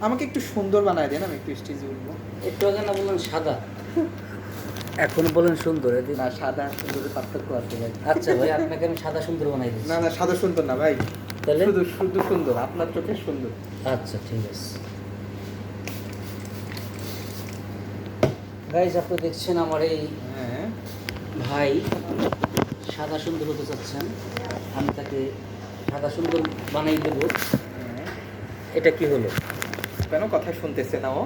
আমাকে একটু সুন্দর বানায় দেন আমি একটু স্টেজে উঠবো। একটু আগে না বললেন সাদা? এখন বলেন সুন্দর না সাদা আর সুন্দরের পার্থক্য আছে ভাই। আচ্ছা ভাই। আপনাকে আমি সাদা সুন্দর বানাই দিচ্ছি। না না সাদা সুন্দর না ভাই। তাহলে? শুধু শুধু সুন্দর আপনার চোখে সুন্দর। আচ্ছা ঠিক আছে। গাইজ আপনি দেখছেন আমার এই হ্যাঁ। ভাই সাদা সুন্দর হতে চাচ্ছেন। আমি তাকে সাদা সুন্দর বানাই দেবো। হ্যাঁ। এটা কি হলো? কেন কথা শুনতেছে না ও?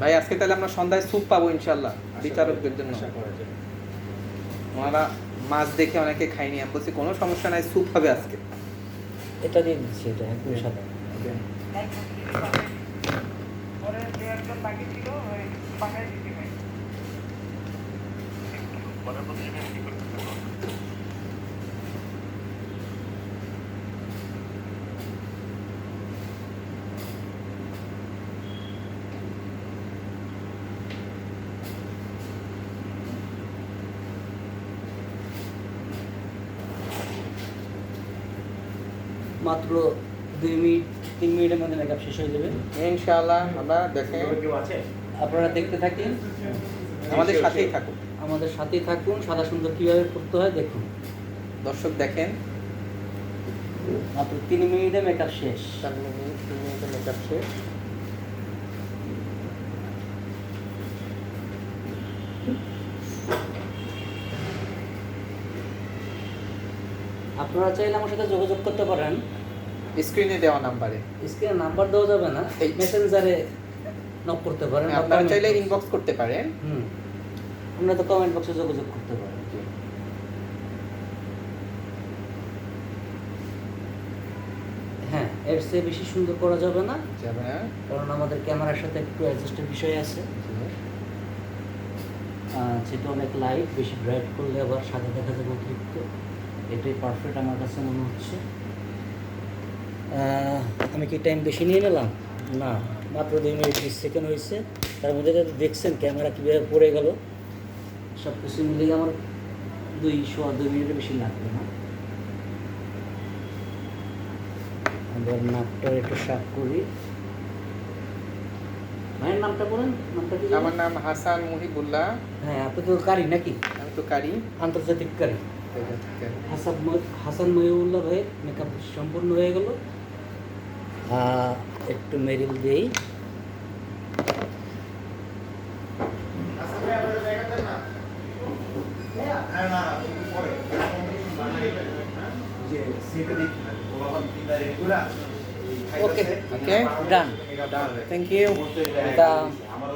ভাই আজকে তাহলে আমরা সন্ধ্যায় স্যুপ পাবো ইনশাল্লাহ বিচারকদের জন্য। ওনারা মাছ দেখে অনেকে খাইনি আমি বলছি কোনো সমস্যা নাই স্যুপ হবে আজকে। এটা দিয়ে দিচ্ছি এটা একদম সাদা মাত্র দুই মিনিট তিন মিনিটের মধ্যে মেকআপ শেষ হয়ে যাবে। ইনশাআল্লাহ আমরা দেখেন আপনারা দেখতে থাকেন। আমাদের সাথেই থাকুন। আমাদের সাথেই থাকুন সাদা সুন্দর কীভাবে করতে হয় দেখুন। দর্শক দেখেন। মাত্র তিন মিনিটে মেকআপ শেষ। চার মিনিট তিন মিনিটের মেকআপ শেষ। আপনারা চাইলে আমার সাথে যোগাযোগ করতে পারেন। স্ক্রিনে দেওয়া নাম্বারে। স্ক্রিনে নাম্বার দেওয়া যাবে না মেসেঞ্জারে নক করতে পারেন আপনারা চাইলে ইনবক্স করতে পারেন। হুম আপনারা তো কমেন্ট বক্সে যোগাযোগ করতে পারেন হ্যাঁ এর চেয়ে বেশি সুন্দর করা যাবে না যাবে না। কারণ আমাদের ক্যামেরার সাথে একটু অ্যাডজাস্টের বিষয় আছে। যেটা অনেক লাইট বেশি ব্রাইট করলে আবার সাদা দেখা যাবে অতিরিক্ত। এটাই পারফেক্ট আমার কাছে মনে হচ্ছে। আমি কি টাইম বেশি নিয়ে নিলাম? না মাত্র দুই মিনিট বিশ সেকেন্ড হয়েছে। তার মধ্যে যাতে দেখছেন ক্যামেরা কীভাবে পড়ে গেল? সব কিছু মিলিয়ে আমার দুইশো আর দুই মিনিটের বেশি লাগবে না। এবার নাকটা একটু সাফ করি। ভাইয়ের নামটা বলেন নামটা কি আমার নাম হাসান মুহিবুল্লাহ। হ্যাঁ আপনি তো কারি নাকি? আমি তো কারি। আন্তর্জাতিক কারি। হাসান হাসান মহিউল্লাহ ভাই মেকআপ সম্পূর্ণ হয়ে গেল। একটু মেরিল দিই। ওকে ওকে ডান থ্যাংক ইউ এটা